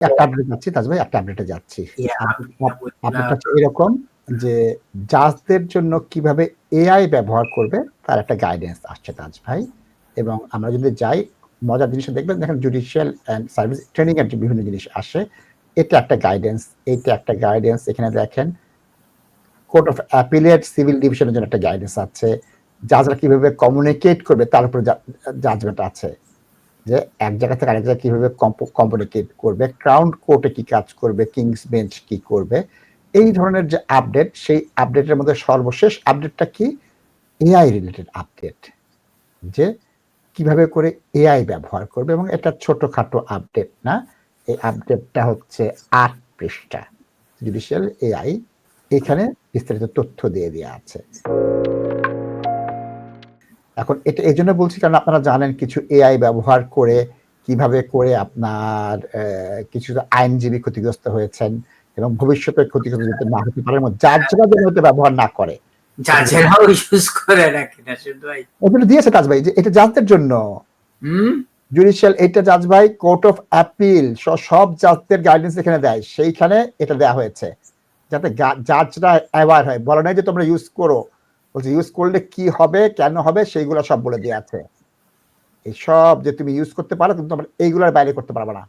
একটা আপডেট যাচ্ছি তাজ ভাই একটা আপডেটে যাচ্ছি। এরকম যে জাজদের জন্য কীভাবে এআই ব্যবহার করবে তার একটা গাইডেন্স আসছে তাজ ভাই। এবং আমরা যদি যাই মজার জিনিস দেখবেন দেখেন জুডিশিয়াল অ্যান্ড সার্ভিস ট্রেনিং এর বিভিন্ন জিনিস আসে এটা একটা গাইডেন্স এটা একটা গাইডেন্স এখানে দেখেন কোর্ট অফ অ্যাপিলেট সিভিল ডিভিশনের জন্য একটা গাইডেন্স আছে। জাজরা কীভাবে কমিউনিকেট করবে তার উপরে জাজমেন্ট আছে। যে এক জায়গা থেকে আরেক জায়গায় কীভাবে কমিউনিকেট করবে ক্রাউন কোর্টে কি কাজ করবে কিংস বেঞ্চ কি করবে, এই ধরনের যে আপডেট সেই আপডেটের মধ্যে সর্বশেষ আপডেটটা কি? এআই রিলেটেড আপডেট যে কীভাবে করে এআই ব্যবহার করবে, এবং এটা ছোটখাটো আপডেট না, এই আপডেটটা হচ্ছে আট পৃষ্ঠা জুডিশিয়াল এআই এখানে বিস্তারিত তথ্য দিয়ে দেওয়া আছে। এখন এটা এই জন্য বলছি কারণ আপনারা জানেন কিছু এআই ব্যবহার করে কীভাবে করে আপনার কিছু আইনজীবী ক্ষতিগ্রস্ত হয়েছেন এবং ভবিষ্যতে ক্ষতিগ্রস্ত যাতে না হতে পারে এবং জাজরা যেন হতে ব্যবহার না করে। জাজেরাও ইউজ করে নাকি না শুধু ভাই। এগুলো দিয়েছে তাজ ভাই যে এটা জাজদের জন্য। হুম? জুডিশিয়াল এটা জাজ ভাই কোর্ট অফ অ্যাপিল সব জাজদের গাইডেন্স এখানে দেয়। সেইখানে এটা দেয়া হয়েছে। যাতে জাজরা অ্যাওয়ার হয়। বলে নাই যে তোমরা ইউজ করো। বলছে ইউজ করলে কি হবে, কেন হবে, সেইগুলো সব বলে দেওয়া আছে। এই সব যে তুমি ইউজ করতে পারো কিন্তু তোমার এইগুলোর বাইরে করতে পারবে না।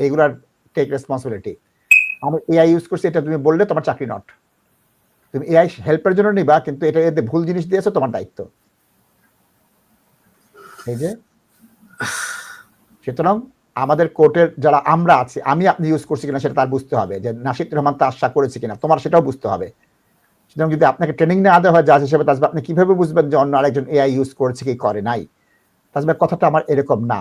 এইগুলার টেক রেসপন্সিবিলিটি আমি এআই ইউজ করছি, এটা তুমি বললে তোমার চাকরি নট তুমি এআই হেল্পের জন্য নিবা, কিন্তু এটা এতে ভুল জিনিস দিয়েছ, তোমার দায়িত্ব। এই যে। সুতরাং আমাদের কোর্টের যারা আমরা আছি, আমি আপনি ইউজ করছি কিনা সেটা তার বুঝতে হবে, যে নাসিদ রহমান তা আশা করেছি কিনা, তোমার সেটাও বুঝতে হবে। সুতরাং যদি আপনাকে ট্রেনিং না দেওয়া হয় জাজ হিসেবে তাজবা আপনি কীভাবে বুঝবেন যে অন্য আরেকজন এআই ইউজ করেছে কি করে নাই? তাজভাই কথাটা আমার এরকম না।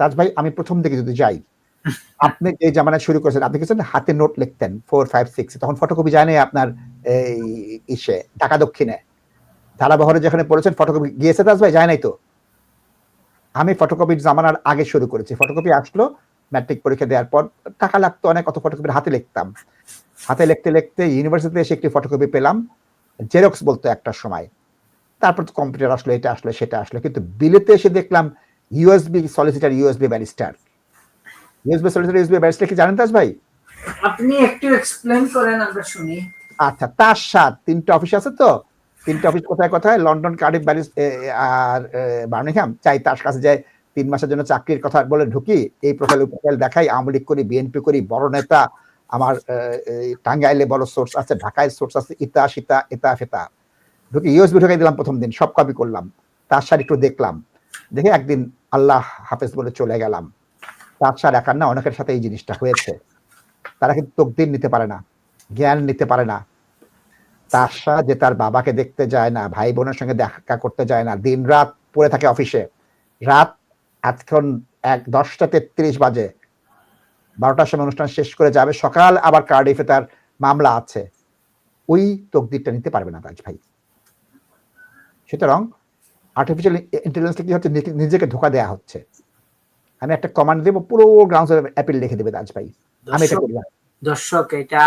তাজ ভাই আমি প্রথম দিকে যদি যাই আপনি এই জামানায় শুরু করেছেন আপনি কিছু হাতে নোট লিখতেন ফোর ফাইভ সিক্স তখন ফটোকপি যায় নাই আপনার এই ইসে ঢাকা দক্ষিণে। ধারাবহরে যেখানে পড়েছেন ফটোকপি গিয়েছে তাজ ভাই যায় নাই তো? আমি ফটোকপির জামানার আগে শুরু করেছি। ফটোকপি আসলো ম্যাট্রিক পরীক্ষা দেওয়ার পর টাকা লাগতো অনেক অত ফটোকপির হাতে লিখতাম। হাতে লিখতে লিখতে ইউনিভার্সিটিতে এসে একটি ফটোকপি পেলাম জেরক্স বলতো একটা সময়। তারপর তো কম্পিউটার আসলো এটা আসলো সেটা আসলো। কিন্তু বিলেতে এসে দেখলাম USB solicitor USB barrister USB solicitor USB barrister কি জানেন তাজ ভাই? আপনি একটু এক্সপ্লেন করেন আমরা শুনি। আচ্ছা তার সাত তিনটা অফিস আছে তো। তিনটা অফিস কোথায় কোথায়? লন্ডন কার্ডিফ ব্যারিস আর বার্মিংহাম চাই তার কাছে যায় তিন মাসের জন্য চাকরির কথা বলে ঢুকি এই প্রোফাইল প্রোফাইল দেখাই আওয়ামী লীগ করি বিএনপি করি বড় নেতা আমার টাঙ্গাইলে বড় সোর্স আছে, ঢাকায় সোর্স আছে, ইতা, সীতা এতা ফেতা। ঢুকে ইউএসবি ঢুকাই দিলাম প্রথম দিন, সব কপি করলাম। তার সার একটু দেখলাম। দেখে একদিন আল্লাহ হাফেজ বলে চলে গেলাম। তার সার একার না, অনেকের সাথে এই জিনিসটা হয়েছে। তারা কিন্তু তকদিন নিতে পারে না, জ্ঞান নিতে পারে না। তার যে তার বাবাকে দেখতে যায় না, ভাই বোনের সঙ্গে দেখা করতে যায় না দিন রাত পড়ে থাকে অফিসে রাত এখন এক, দশটা তেত্রিশ বাজে। বারোটার সময় অনুষ্ঠান শেষ করে যাবে। সকাল আবার কার্ডিফে তার মামলা আছে। ওই তকদিরটা নিতে পারবে না রাজ ভাই। সুতরাং আর্টিফিশিয়াল ইন্টেলিজেন্স কি হচ্ছে নিজেকে ধোকা দেয়া হচ্ছে। আমি একটা কমান্ড দেবো পুরো গ্রাউন্ড অ্যাপিল লিখে দেবে রাজ ভাই। আমি এটা করি দর্শক এটা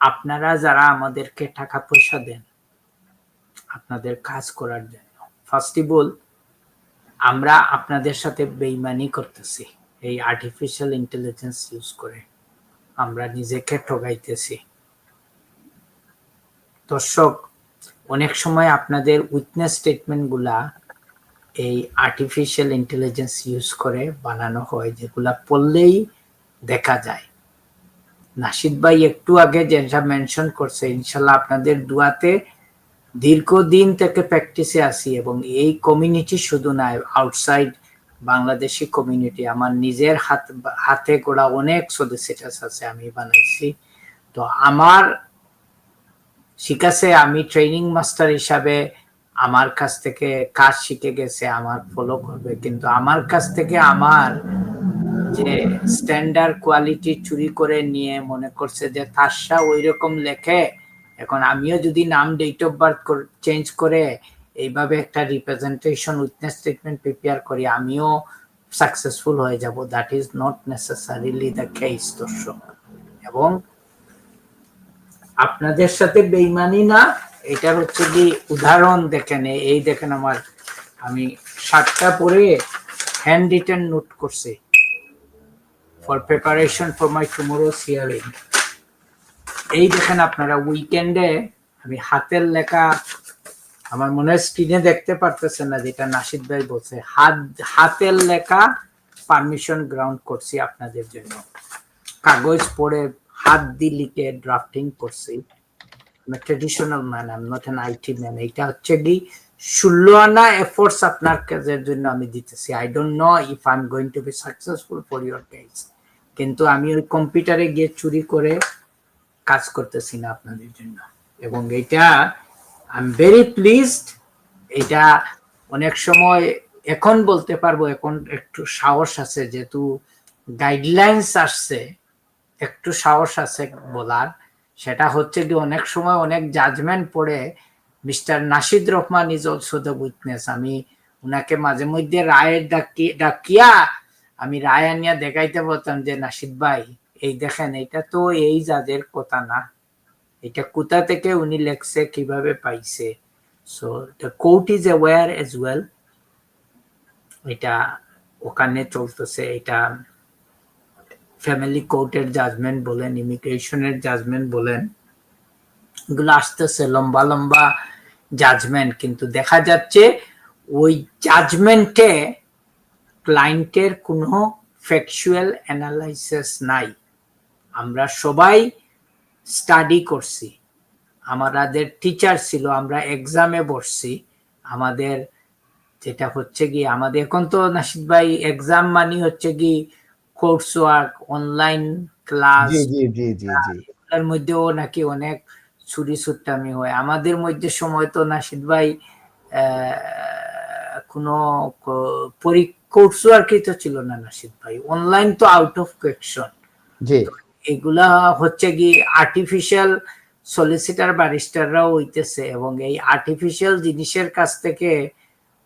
আপনারা যারা আমাদেরকে টাকা পয়সা দেন আপনাদের কাজ করার জন্য। ফার্স্ট অফ অল আমরা আপনাদের সাথে বেইমানি করতেছি। এই আর্টিফিশিয়াল ইন্টেলিজেন্স ইউজ করে আমরা নিজেকে ঠগাইতেছি। দর্শক, অনেক সময় আপনাদের উইটনেস স্টেটমেন্টগুলা এই আর্টিফিশিয়াল ইন্টেলিজেন্স ইউজ করে বানানো হয়, যেগুলা পড়লেই দেখা যায়। নাসিদ ভাই একটু আগে যেটা মেনশন করছে, ইনশাল্লাহ আপনাদের দুয়াতে দীর্ঘদিন থেকে প্র্যাকটিসে আসি এবং এই কমিউনিটি শুধু নয় আউটসাইড বাংলাদেশি কমিউনিটি আমার নিজের হাত, হাতে গোড়া অনেক সলিসিটাস আছে, আমি বানাইছি। তো আমার শিখাছে আমি ট্রেনিং মাস্টার হিসাবে আমার কাছ থেকে কাজ শিখে গেছে, আমার ফলো করবে, কিন্তু আমার কাছ থেকে আমার যে স্ট্যান্ডার্ড কোয়ালিটি চুরি করে নিয়ে মনে করছে যে তারসা ওই রকম লেখে, এখন আমিও যদি নাম ডেট অফ বার্থ চেঞ্জ করে এইভাবে একটা রিপ্রেজেন্টেশন উইটনেস স্টেটমেন্ট প্রিপেয়ার করি, আমিও সাকসেসফুল হয়ে যাব। That is not necessarily the case দর্শক। এবং আপনাদের সাথে বেইমানি না, এটার হচ্ছে কি উদাহরণ দেখেন, এই দেখেন আমার, আমি সাতটা পরে হ্যান্ড রিটার্ন নোট করছি। For preparation for my tomorrow hearing এই দেখেন আপনারা উইকেন্ডে আমি হাতের লেখা আমার মনে হয় স্ক্রিনে দেখতে পারতেছেন না যেটা নাসিদ ভাই বলছে। হাত, হাতের লেখা পারমিশন গ্রাউন্ড করছি আপনাদের জন্য। কাগজ পড়ে হাত দিয়ে লিখে ড্রাফটিং করছি। Traditional man I am not an IT man এটা হচ্ছে কি, ষোলো আনা এফোর্টস আপনার কাজের জন্য আমি দিতেছি। I don't know if I am going to be successful for your case কিন্তু আমি ওই কম্পিউটারে গিয়ে চুরি করে কাজ করতেছি না আপনাদের জন্য। এবং এটা আই এম ভেরি প্লিজড এটা অনেক সময় এখন বলতে পারব, এখন একটু সাহস আছে, যেহেতু গাইডলাইন্স আসছে, একটু সাহস আছে বলার। সেটা হচ্ছে কি, অনেক সময় অনেক জাজমেন্ট পড়ে mister Nasid Rahman is also the witness আমি উনাকে মাঝে মধ্যে রায়ের ডাকি, ডাকিয়া আমি রায় আনিয়া দেখাইতে বলতাম যে, নাসিদ ভাই, এই দেখেন, এটা তো এই জাজের কথা না। এটা কোথা থেকে উনি লেখছে কীভাবে পাইছে। So the court is aware as well এটা ওখানে চলতেছে, এটা ফ্যামিলি কোর্টের জাজমেন্ট বলেন ইমিগ্রেশনের জাজমেন্ট বলেন। এগুলো আসতেছে, লম্বা লম্বা জাজমেন্ট কিন্তু দেখা যাচ্ছে ওই জাজমেন্টে ক্লায়েন্টের কোনো ফ্যাকচুয়াল অ্যানালাইসিস নাই। আমরা সবাই স্টাডি করছি। আমাদের টিচার ছিল আমরা এক্সামে বসছি। আমাদের যেটা হচ্ছে কি আমাদের এখন তো নাসিদ ভাই এক্সাম মানি হচ্ছে কি কোর্স ওয়ার্ক অনলাইন ক্লাস এর মধ্যেও নাকি অনেক ছুরি ছুট্টামি হয়। আমাদের মধ্যে সময় তো নাসিদ ভাই কোনো কোর্স ওয়ার্কই তো ছিল না নাসিদ ভাই। অনলাইন তো আউট অফ কোয়েকশন জি। এগুলা হচ্ছে কি আর্টিফিশিয়াল সলিসিটার ব্যারিস্টাররাও হইতেছে এবং এই আর্টিফিশিয়াল জিনিসের কাছ থেকে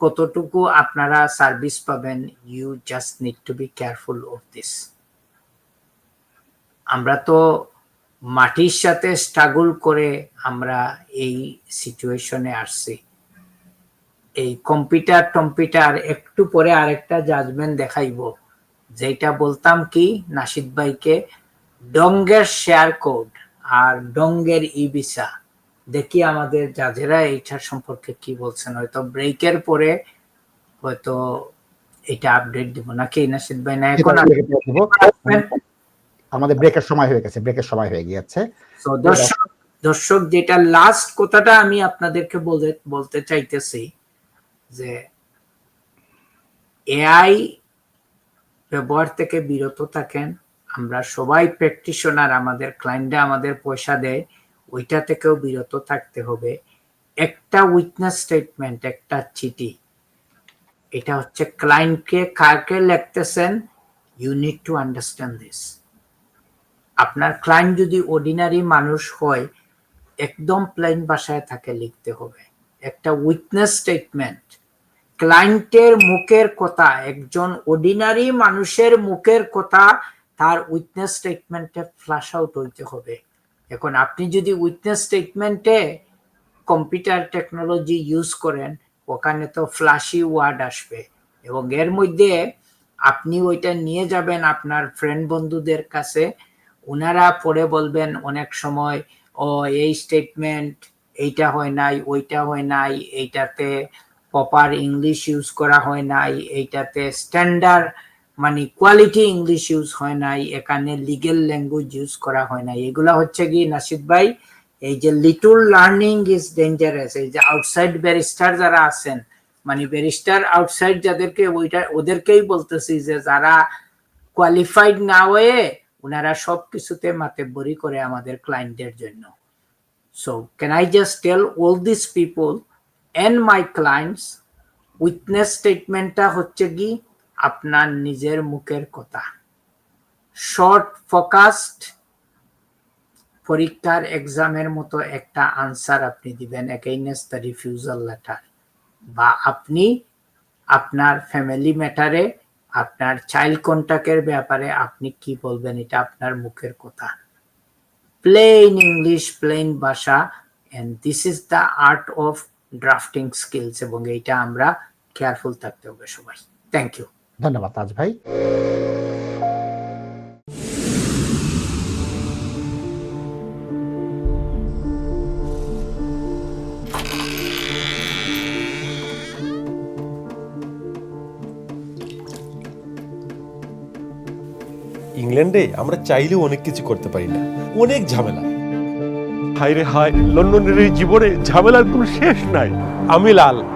কতটুকু আপনারা সার্ভিস পাবেন you just need to be careful of this আমরা তো মাটির সাথে স্ট্রাগল করে আমরা এই সিচুয়েশনে আসছি। এই কম্পিউটার টম্পিউটার একটু পরে আরেকটা জাজমেন্ট দেখাইব। যেটা বলতাম কি, নাসিদ ভাইকে ডঙ্গের শেয়ার কোড আর ডঙ্গের ই ভিসা দেখি আমাদের জাজেরা এইটার সম্পর্কে কি বলছেন। হয়তো ব্রেকের পরে হয়তো এটা আপডেট দিব। নাকি নাসিদ ভাই? না এখন আমাদের ব্রেকের সময় হয়ে গেছে ব্রেকের সময় হয়ে গিয়েছে। তো দর্শক দর্শক যেটা লাস্ট কথাটা আমি আপনাদেরকে বলতে বলতে চাইতেছি যে এআই ব্যবহার থেকে বিরত থাকেন আমরা সবাই প্র্যাকটিশনার আমাদের ক্লায়েন্টরা আমাদের পয়সা দেয় ওইটা থেকেও বিরত থাকতে হবে। একটা উইটনেস স্টেটমেন্ট একটা চিঠি। এটা হচ্ছে ক্লায়েন্টকে কাকে লিখতেছেন? You need to understand this আপনার ক্লায়েন্ট যদি অর্ডিনারি মানুষ হয়, একদম প্লেন ভাষায় তাকে লিখতে হবে। একটা উইটনেস স্টেটমেন্ট ক্লায়েন্টের মুখের কথা, একজন অর্ডিনারি মানুষের মুখের কথা তার উইটনেস স্টেটমেন্টে ফ্ল্যাশ আউট হইতে হবে। এখন আপনি যদি উইটনেস স্টেটমেন্টে কম্পিউটার টেকনোলজি ইউজ করেন, ওখানে তো ফ্ল্যাশি ওয়ার্ড আসবে। এবং এর মধ্যে আপনি ওইটা নিয়ে যাবেন আপনার ফ্রেন্ড বন্ধুদের কাছে। ওনারা পরে বলবেন অনেক সময়, ও, এই স্টেটমেন্ট এইটা হয় নাই, ওইটা হয় নাই, এইটাতে প্রপার ইংলিশ ইউজ করা হয় নাই, এইটাতে স্ট্যান্ডার্ড মানে কোয়ালিটি ইংলিশ ইউজ হয় নাই, এখানে লিগেল ল্যাঙ্গুয়েজ ইউজ করা হয় নাই। এগুলা হচ্ছে কি নাসিদ ভাই, এই যে লিটল লার্নিং ইজ ডেঞ্জারাস এই যে আউটসাইড ব্যারিস্টার যারা আছেন মানে ব্যারিস্টার আউটসাইড যাদেরকে ওইটা, ওদেরকেই বলতেছি যে যারা কোয়ালিফাইড না হয়ে ওনারা সব কিছুতে মাতেব্বরি করে আমাদের ক্লায়েন্টদের জন্য। So can I just tell all this people and my clients witness স্টেটমেন্টটা হচ্ছে কি আপনার নিজের মুখের কথা। শর্ট ফোকাসড পরীক্ষার এক্সামের মতো একটা আনসার আপনি দিবেন এগেইনস্ট দ্য রিফিউজাল লেটার বা আপনি আপনার ফ্যামিলি ম্যাটারে আপনার চাইল্ড কন্ট্যাক্টের ব্যাপারে আপনি কি বলবেন এটা আপনার মুখের কথা। প্লেন ইংলিশ প্লেন ভাষা and this is the art of drafting skills এবং এইটা আমরা কেয়ারফুল থাকতে হবে সবাই। থ্যাংক ইউ ধন্যবাদ তাজ ভাই। ইংল্যান্ডে আমরা চাইলেও অনেক কিছু করতে পারি না। অনেক ঝামেলা। হায় রে হায় লন্ডনের এই জীবনে ঝামেলার কোনো শেষ নাই। আমি লাল।